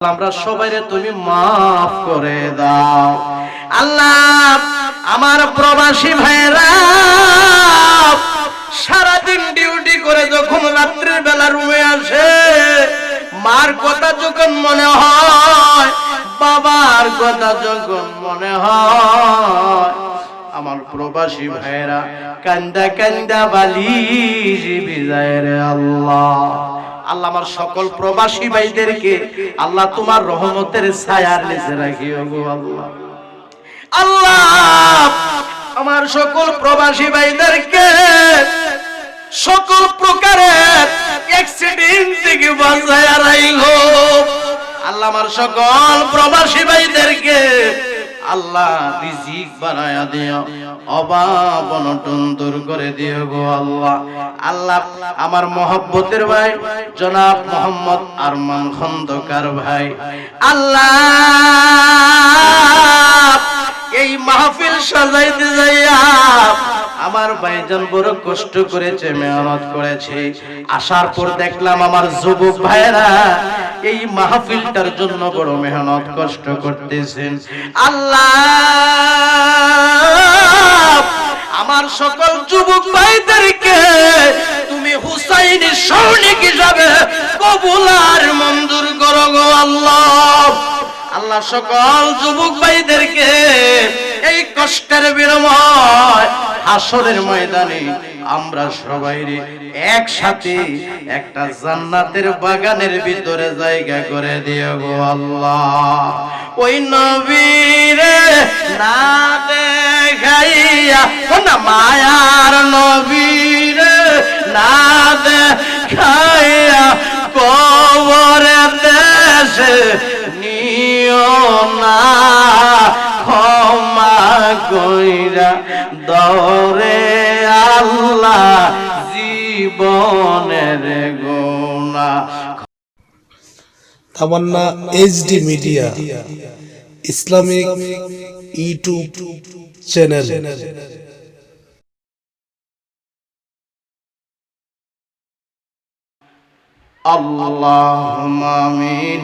আমরা সবাই তুমি মাফ করে দাও। আল্লাহ, আমার প্রবাসী ভাইরা সারাদিন ডিউটি করে যখন রাত্রির বেলা রুমে আসে, মার কথা যখন মনে হয়, বাবার কথা যখন মনে হয়, আমার প্রবাসী ভাইরা কান্দা কান্দা বালি বিজয় রে আল্লাহ। আল্লাহ আমার সকল প্রবাসী ভাইদেরকে, আল্লাহ তোমার রহমতের ছায়ার নিচে রাখিও গো আল্লাহ। আল্লাহ আমার সকল প্রবাসী ভাইদেরকে সকল প্রকারের অ্যাক্সিডেন্ট থেকে বাঁচায় রাইলো। আল্লাহ আমার সকল প্রবাসী ভাইদেরকে আল্লাহ রিজিক বানায়া দিও, অভাব অনটন দূর করে দিও গো আল্লাহ। আল্লাহ, আমার মহব্বতের ভাই, জনাব মোহাম্মদ আরমান খন্দকার ভাই। আল্লাহ! এই মাহফিল সাজাইতে যাইয়া আমার ভাইজান বড় কষ্ট করেছে, মেহনত করেছে। আসার পর দেখলাম আমার যুবক ভাইরা এই মাহফিলটার জন্য বড় মেহনত কষ্ট করতেছেন। আল্লাহ, আমার সকল যুবক ভাইদেরকে তুমি হুসাইনি সৈনিক হিসাবে কবুল আর মঞ্জুর করো গো আল্লাহ। আল্লাহ সকল যুবক ভাইদেরকে এই কষ্টের বিনিময় হাসরের ময়দানে আমরা সবাই একসাথে একটা জান্নাতের বাগানের ভিতরে জায়গা করে দিও গো আল্লাহ। ওই নবীরে না দেখাইয়া না মায়ার নবীরে না দেখাইয়া কবরে দেশে না ক্ষমা কইরা দরে আল্লাহ জীবনের গোনা Tamanna HD media Islamic YouTube channel اللهم آمين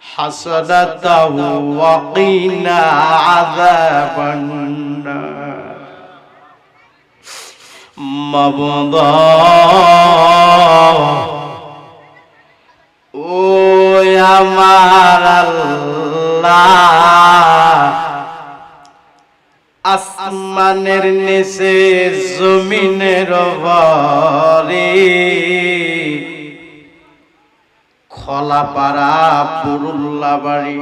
حسنة وقنا عذاب النار مبضى ও আমার আল্লাহ আসমানের নিচে জমিনের ভরে খলাপাড়া পুরুল্লা বাড়ি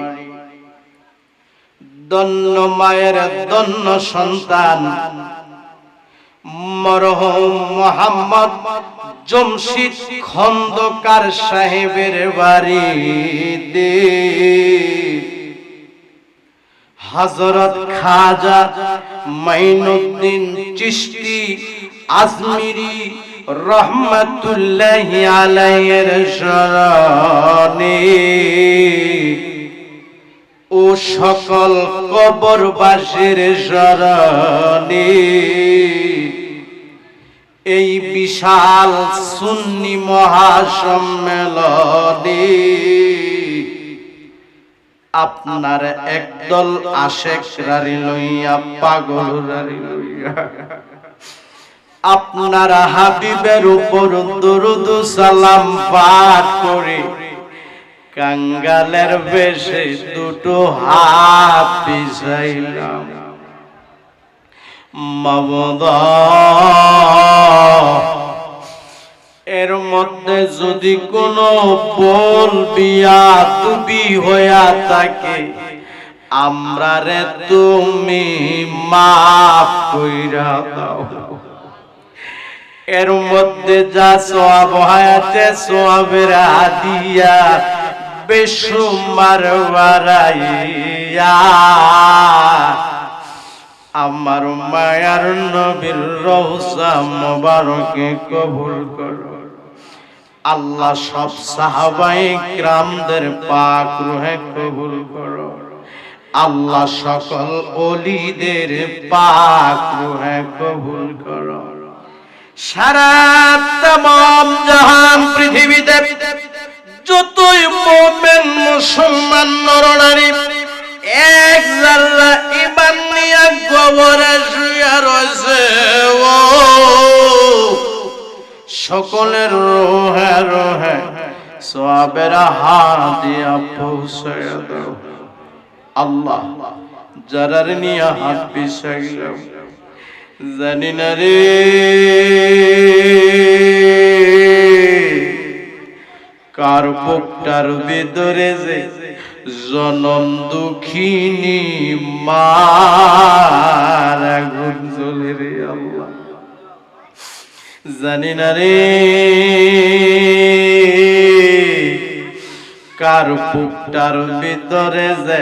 দন্ন মায়ের দন্ন সন্তান মরহম মোহাম্মদ জমশিদ খন্দকার সাহেবের বাড়িতে। হজরত খাজা মাইনুদ্দিন চিশতি আজমিরি রহমতুল্লাহ আলাইয়ের শরণে ও সকল কবরবাসীর শরণে এই বিশাল সুন্নি মহাসম্মেলনে আপনার একদল আশেক রারি লইয়া পাগল রারি লইয়া। আপনার হাবিবের উপর দরুদ সালাম পাঠ করে কাঙ্গালের বেশে দুটো হাত পিছাইলাম মমদা, এর মধ্যে যদি কোনো বল বিয়া তুমি হইয়া থাকে আমরা রে তুমি মাফ কইরা দাও। এর মধ্যে যা সোয়াব হায়াতে, সোয়াবের হাদিয়া আমার মায়ার নবীর রওজা মোবারকে কবুল করো। আল্লাহ সব সাহাবাই গ্রামদের পাক রুহে কবুল করো। আল্লাহ সকল অলিদের পাক রুহে কবুল করো। সারা তাম জাহান পৃথিবীতে যতই মোমেন মুসলমান, নরনারী, এক জাল্লা ইমান নিয়ে গোবরে শুয়ে রয়েছে, ও। সকলের রোহে রোহে সবের হাত দিয়া পৌঁছে দাও। আল্লাহ, যারার নিয়ে হাত পিছাইলাম জানি না রে। কার বুকটার ভিতরে যে জনম দুঃখিনী মার আগুন রে আল্লাহ। জানি না রে। কার বুকটার ভিতরে যে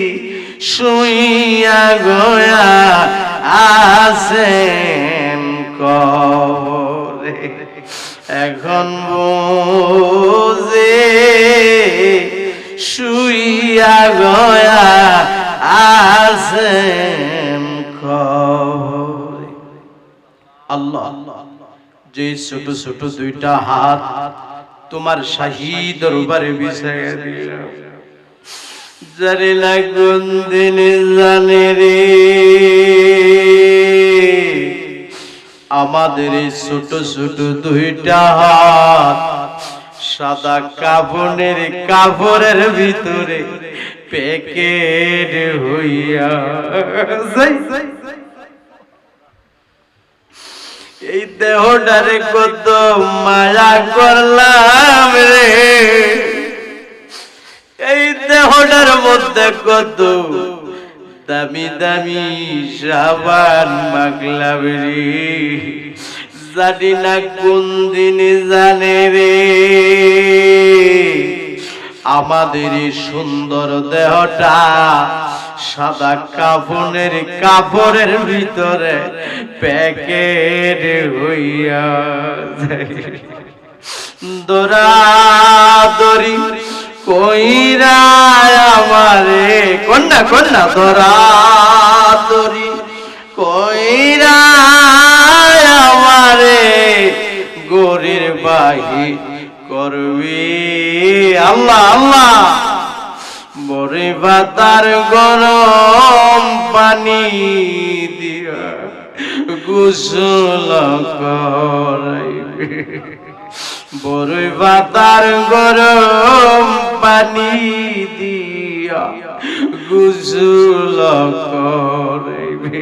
শুইয়া গয়া আছেন কবরে এখন বুঝি শুইয়া গয়া আছেন কবরে আল্লাহ, যে ছোট ছোট দুইটা হাত তোমার শাহী দরবারে বিছাইয়া দিলাম জানি না কোন দিন জানে রে। আমাদের ছোট ছোট দুইটা হাত সাদা কাপড়ের কাপড়ের ভিতরে প্যাকেট হইয়া এই দেহটারে কত মায়া করলাম রে। দেহটার মধ্যে কত দামি দামি সাবান মাগলাম জানি না কোন দিন জানে রে আমাদের সুন্দর দেহটা সাদা কাপড়ের কাপড়ের ভিতরে প্যাকেট হইয়া যায়। দরাদরি কইরা আমারে, কন্যা কন্যা দরাদরি কইরা আমারে গরির বাহি করবি। আল্লাহ আল্লাহ। বরে ভাতার গরম পানি দিয়া গোসল করাইবে। বরে ভাতার গরম পানি দিয়া গোসল করাইবে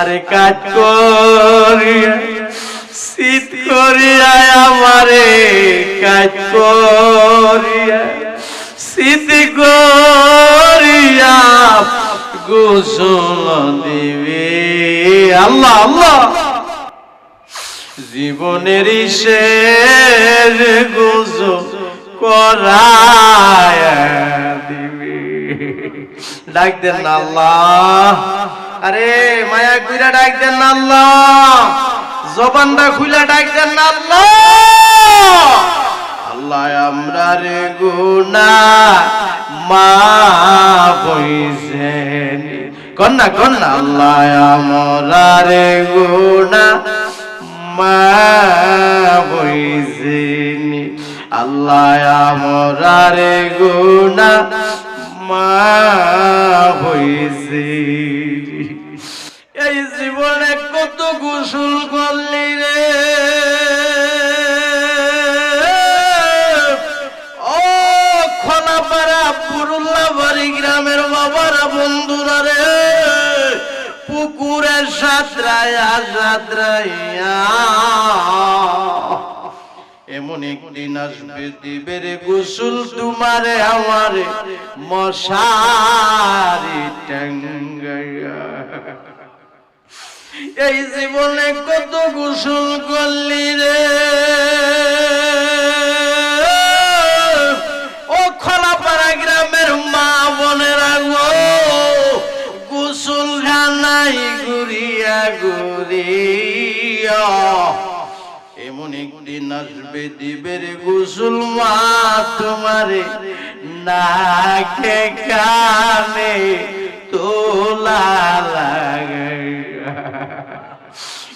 আরে কাজ করিয়া, শীত করিয়া, আমারে কাজ করিয়া, শীত করিয়া গোসল দিবে। আল্লাহ আল্লাহ। জীবনের শেষ গোসল করায় দিবে। ডাক দেন আল্লাহ। আরে মায়া কুইরা ডাক দেন না আল্লাহ। জবানটা খুলে ডাক দেন না আল্লাহ। আল্লাহ, আমরা রে গুনা মা বইছেন কন্যা কন্যা আল্লাহ, আমরা রে গুনা মা বইছেন আল্লাহ আমরা রে গুনা মা বইছেন এই জীবনে কত গোসল করলি রে? ও খোলাপাড়া পুরুল্লা বাড়ি গ্রামের বাবারা বন্ধুরা রে পুকুরের সাঁতরাইয়া সাঁতরাইয়া এমন একদিন আসবে দিবের গোসল তোমারে আমারে মশারি এই জীবনে কত গোসল করলি রে? ও খোলাপাড়া গ্রামের মা বোনেরা গো, গোসল খানাই ঘুরিয়া ঘুরিয়া। এমন একদিন আসবে দিবের গুসুল মা তোমারে নাকে কানে তোলা লাগে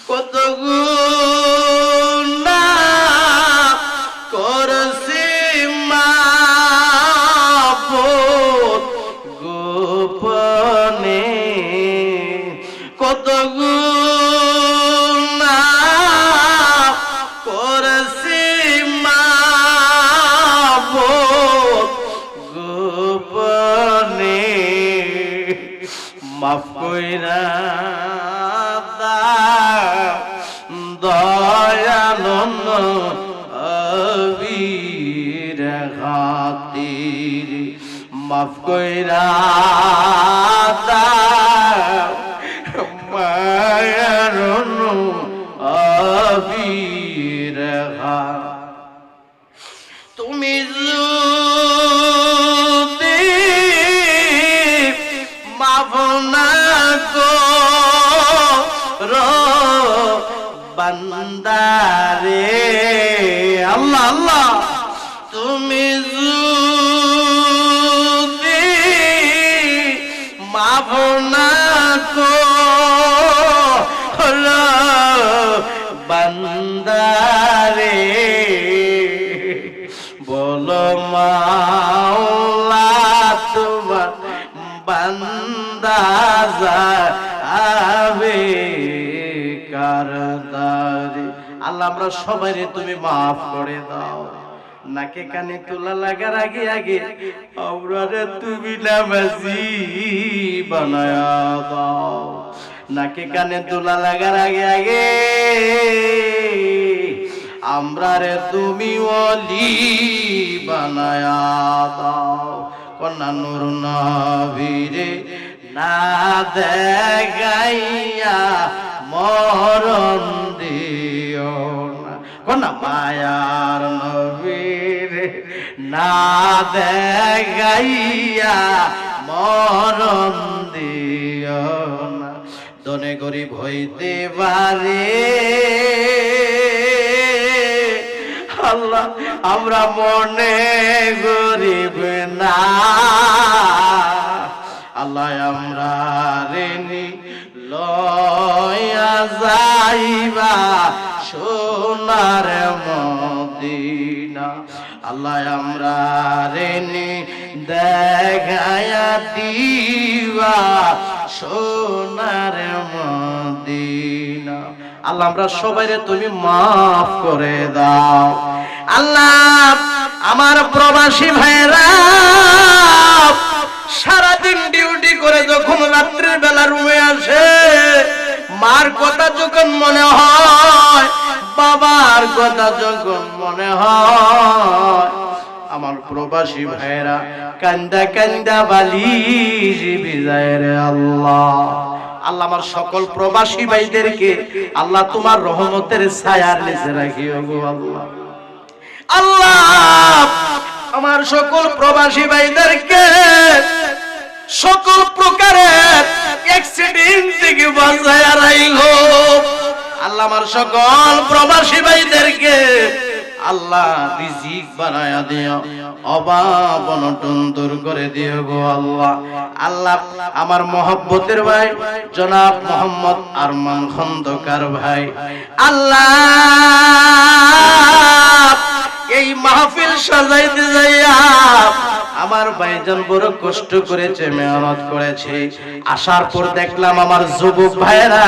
কত গুণা কইরা তুমি যদি মাফ না করো বান্দারে আল্লাহ আল্লাহ। না করো বান্দারে। বলো মাওলা তোমার বান্দা যাবে কারদারে আল্লাহ, আমরা সবাই তুমি মাফ করে দাও। নাকে কানে তোলা লাগার আগে আগে আমরা রে তুমি নামাজি বানায়া দাও। নাকে কানে তোলা লাগার আগে আগে আমরা রে তুমি অলি বানায়া দাও। কন্যা নুর নবীরে না দেখাইয়া মরণ দিও না। কন্যা মায়ার নবীরে না দেখাইয়া মরণ দিও না। দনে গরিব হইতে পারে। আল্লাহ, আমরা মনে গরিব না। আল্লাহ, আমরা রেনি লয়া যাইবা সোনার মদিনা আল্লাহ আমরা রেনি দেখায়া দিবা সোনার মদিনা। আল্লাহ আমরা সবাই তুমি মাফ করে দাও। আল্লাহ আমার প্রবাসী ভাইরা সারাদিন ডিউটি করে যখন রাত্রির বেলা রুমে আসে, মার কথা যখন মনে হয় কথা যখন মনে হয়, আমার প্রবাসী ভাইরা কান্দা কান্দা বালি বিজয় আল্লাহ। আল্লাহ আমার সকল প্রবাসী ভাইদেরকে আল্লাহ তোমার রহমতের ছায়ার নিচে রাখিও গো আল্লাহ। আল্লাহ আমার সকল প্রবাসী ভাইদেরকে সকল প্রকারের অ্যাক্সিডেন্ট থেকে বাঁচায় রাইগো আল্লাহ আমার সকল প্রবাসী ভাইদেরকে আল্লাহ রিজিক বানায়া দিও, অভাব অনটন দূর করে দিও গো আল্লাহ। আল্লাহ, আমার মহব্বতের ভাই, জনাব মোহাম্মদ আরমান খন্দকার ভাই। আল্লাহ! এই মাহফিল সাজাইতে যাইয়া আমার ভাইজান বড় কষ্ট করেছে, মেহনত করেছে। আসার পর দেখলাম আমার যুবক ভাইরা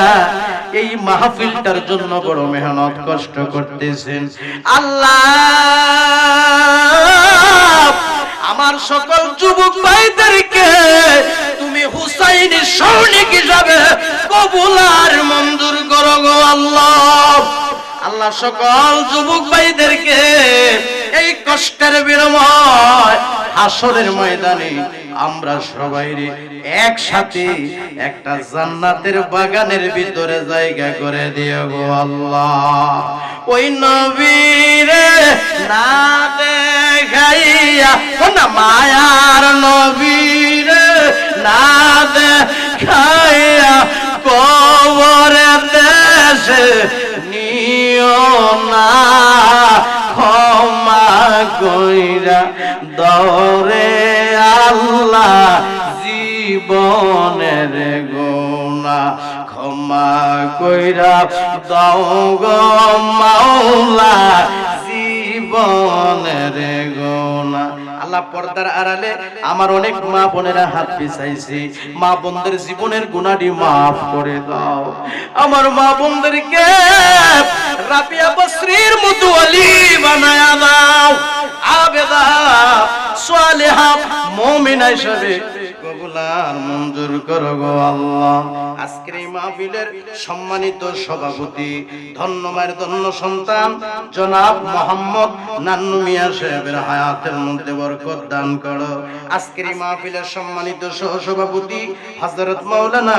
এই মাহফিলটার জন্য বড় মেহনত কষ্ট করতেছেন। আল্লাহ, আমার সকল যুবক ভাইদেরকে তুমি হুসাইনি সৈনিক হিসাবে কবুল আর মঞ্জুর করো গো আল্লাহ। আল্লাহ সকল যুবক ভাইদেরকে এই কষ্টের বিনিময় হাসরের ময়দানে আমরা সবাই একসাথে একটা জান্নাতের বাগানের ভিতরে জায়গা করে দিও গো আল্লাহ। ওই নবীরে না দেখাইয়া, ও না মায়ার নবীরে না দেখাইয়া কবরে দেশে না ক্ষমা কইরা দরে আল্লাহ জীবনের গোনা ক্ষমা কইরা দৌ গো মাওলা জীবনের আল্লাহ পর্দার আড়ালে আমার অনেক মা বোনেরা হাত পিছাইছে। মা বোনদের জীবনের গুণাটি মাফ করে দাও। আমার মা বোনদেরকে রাবিয়া বসরির মতো আলী বানায়া দাও। আবেদা, সালেহা, মুমিনা হিসাবে কবুলার মঞ্জুর করো গো আল্লাহ। আজকের এই মাহফিলের সম্মানিত সভাপতি, ধন্য মায়ের ধন্য সন্তান, জনাব মোহাম্মদ নান্নু মিয়া সাহেবের হায়াতের মধ্যে বরকত দান করো। আজকের মাহফিলের সম্মানিত সহ সভাপতি হযরত মাওলানা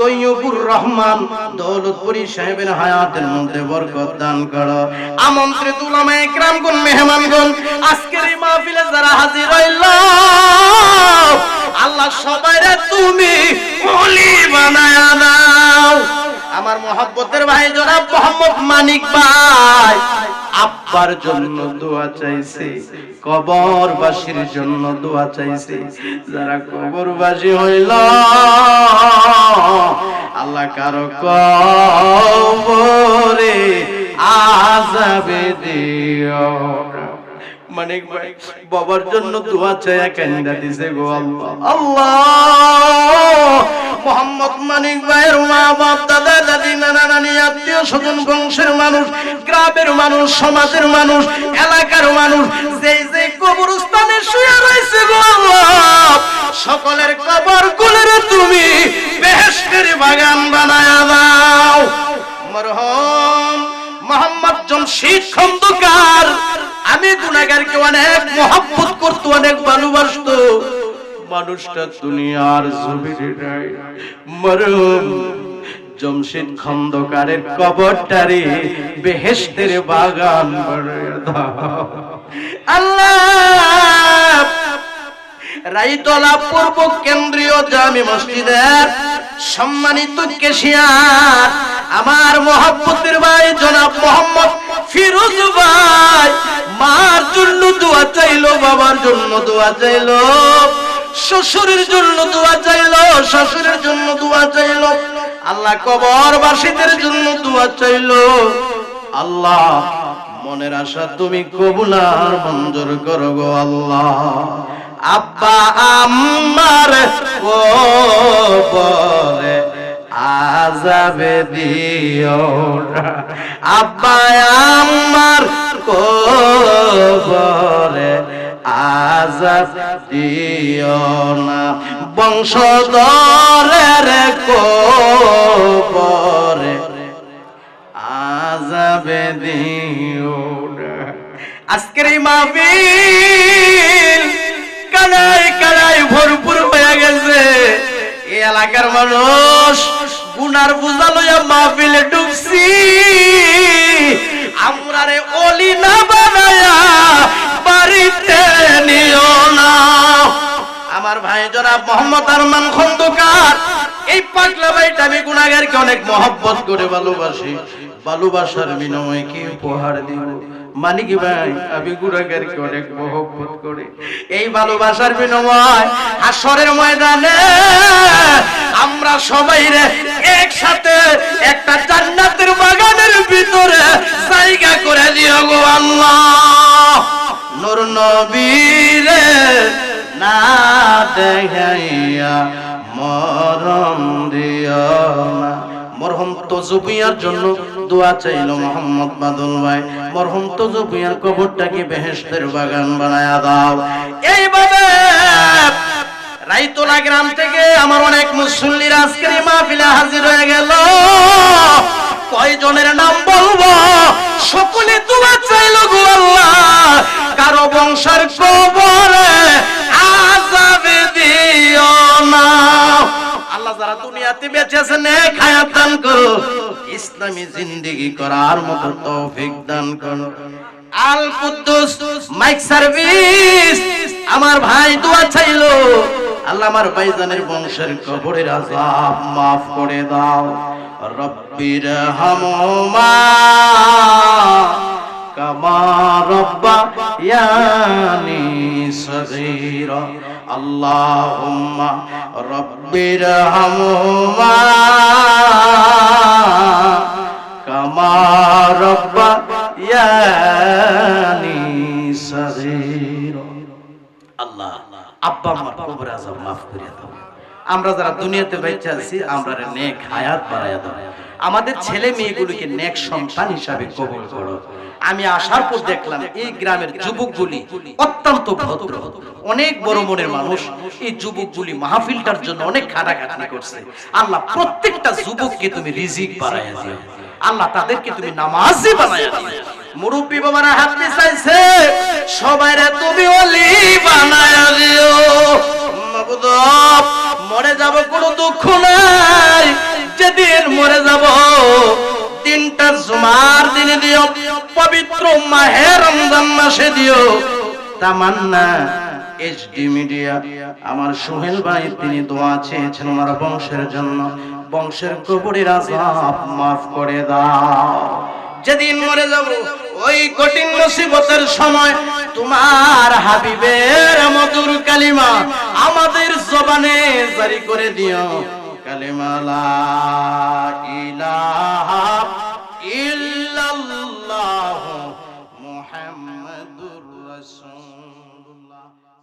তৈয়বুর রহমান দৌলতপুরি সাহেবের হায়াতের মধ্যে বরকত দান করো। আমন্ত্রিত উলামা ইকরামগণ মেহমানগণ, আজকের মাহফিলে যারা হাজির হইল, আল্লাহ সবাইরে তুমি ওলি বানায়া দাও। আমার মহব্বতের ভাই জনাব মোহাম্মদ মানিক ভাই আব্বার জন্য দোয়া চাইছে, কবরবাসীর জন্য দোয়া চাইছে যারা কবরবাসী হইল, আল্লাহ কারও কবরে আজাবে দিও। মানিক ভাই বাবার জন্য দোয়া চায়া কান্দা দিছে গো আল্লাহ। আল্লাহ। মোহাম্মদ মানিক ভাইয়ের মা বাপ দাদা দাদি নানা নানি আত্মীয় স্বজন বংশের মানুষ গ্রামের মানুষ সমাজের মানুষ এলাকার মানুষ যেই যে কবরস্থানে শুয়ে রয়েছে গো আল্লাহ সকলের কবর গুলের তুমি বেহেশতের বাগান বানায়া দাও। মরহম মোহাম্মদ জমশিদ খন্দকার আমি গুনাহগারকে অনেক মহব্বত করতো, অনেক ভালোবাসতো। মানুষটা দুনিয়ার নাই। মরম জমশিদ খন্দকারের কবরটারে বেহেশতের বাগান আল্লাহ! রাইতলা পূর্ব কেন্দ্রীয় জামি মসজিদের সম্মানিত কেশিয়ার, আমার মহাব্বতের ভাই জনাব মোহাম্মদ ফিরোজ ভাই মার জন্য দোয়া চাইলো, বাবার জন্য দোয়া চাইলো। শ্বশুরের জন্য দোয়া চাইলো, শ্বশুরের জন্য দোয়া চাইলো। আল্লাহ কবর কবরবাসীদের জন্য দোয়া চাইলো। আল্লাহ, মনের আশা তুমি কবুলার মঞ্জুর করো গো আল্লাহ। আব্বা আমার কবরে আজাবে দিও আব্বা আমার কবরে আজাব দিও না। বংশধরের কবরে আজাবে দিও আজকের এই মাহফিল কানাই কানাই ভরপুর হয়ে গেছে। এলাকার মানুষ গুনার বুঝা লইয়া মাহফিলে ঢুকছি আমরা রে অলি না বানায়া বাড়িতে নিও না। আমার ভাই জনাব মোহাম্মদ আরমান খন্দকার, এই পাগলা ভাইটা আমি গুনাগারকে অনেক মহব্বত করে ভালোবাসি। ভালোবাসার বিনিময়ে কি উপহার দিব? মানি কি ভাই, আমি গুনাগারকে অনেক মহব্বত করে। এই ভালোবাসার বিনিময় হাসরের ময়দানে আমরা সবাই রে একসাথে একটা জান্নাতের বাগানের ভিতরে জায়গা করে দিও গো আল্লাহ। নূর নবীরে না দেখাইয়া মরণ দিও না। মরহম তজুবিয়ার জন্য দোয়া চাইলো মোহাম্মদ বাদল ভাই। মরহম তজুবিয়ার কবরটাকে বেহেশতের বাগান বানায়া দাও। এইভাবে রাইতোলা গ্রাম থেকে আমার অনেক মুসল্লির আজকের মাহফিলে হাজির হয়ে গেল। কয়জনের নাম বলব? সকলে দোয়া চাইলো গো আল্লাহ। কারও বংশের কবরে আজাবে দিও না। আল্লাহ যারা দুনিয়াতে বেঁচে আছে ইসলামী জিন্দেগি করার মতো তৌফিক দান করো। আল কুদ্দুস, মাইক সার্ভিস। আমার ভাই দোয়া চাইলো। আল্লাহ আমার ভাইজানের বংশের কবরের আযাব মাফ করে দাও। রব্বির হামমা কামা রব্বা ইয়ানি সগীরা। রব্বির হামমা কামা রব্বা ইয়ানি সগীরা। আল্লাহ, আব্বা আমার কবর আযাব মাফ করে দাও। আমরা যারা দুনিয়াতে বেঁচে আছি আমরা নেক হায়াত বাড়ায়া দাও। আমাদের ছেলে মেয়েগুলোকে নেক সন্তান হিসাবে কবুল করো। আমি আসার পর দেখলাম এই গ্রামের যুবকগুলি অত্যন্ত ভদ্র। অনেক বড় মনের মানুষ এই যুবকগুলি মাহফিলটার জন্য অনেক খাটাখাটনি করছে। আল্লাহ প্রত্যেকটা যুবককে তুমি রিজিক বাড়াইয়া দিও। আল্লাহ তাদেরকে তুমি নামাজি বানাইয়া দিও। মুরব্বী বাবারা হাত চাইছে সবাই রে তুমি অলি বানাইয়া দিও। মরে যাব কোনো দুঃখ নাই। যেদিন মরে যাব দিনটা জুমার দিনে দিও, পবিত্র মাহে রমজান মাসে দিও। তামান্না এইচডি মিডিয়া আমার সোহেল ভাই, তিনি দোয়া চেয়েছেন আমার বংশের জন্য। বংশের কবরের আজাব মাফ করে দাও। যেদিন মরে যাব, ওই কঠিন মুসিবতের সময় তোমার হাবিবের মধুর কালিমা আমাদের জবানে জারি করে দিও। কালেমালা ইলাহা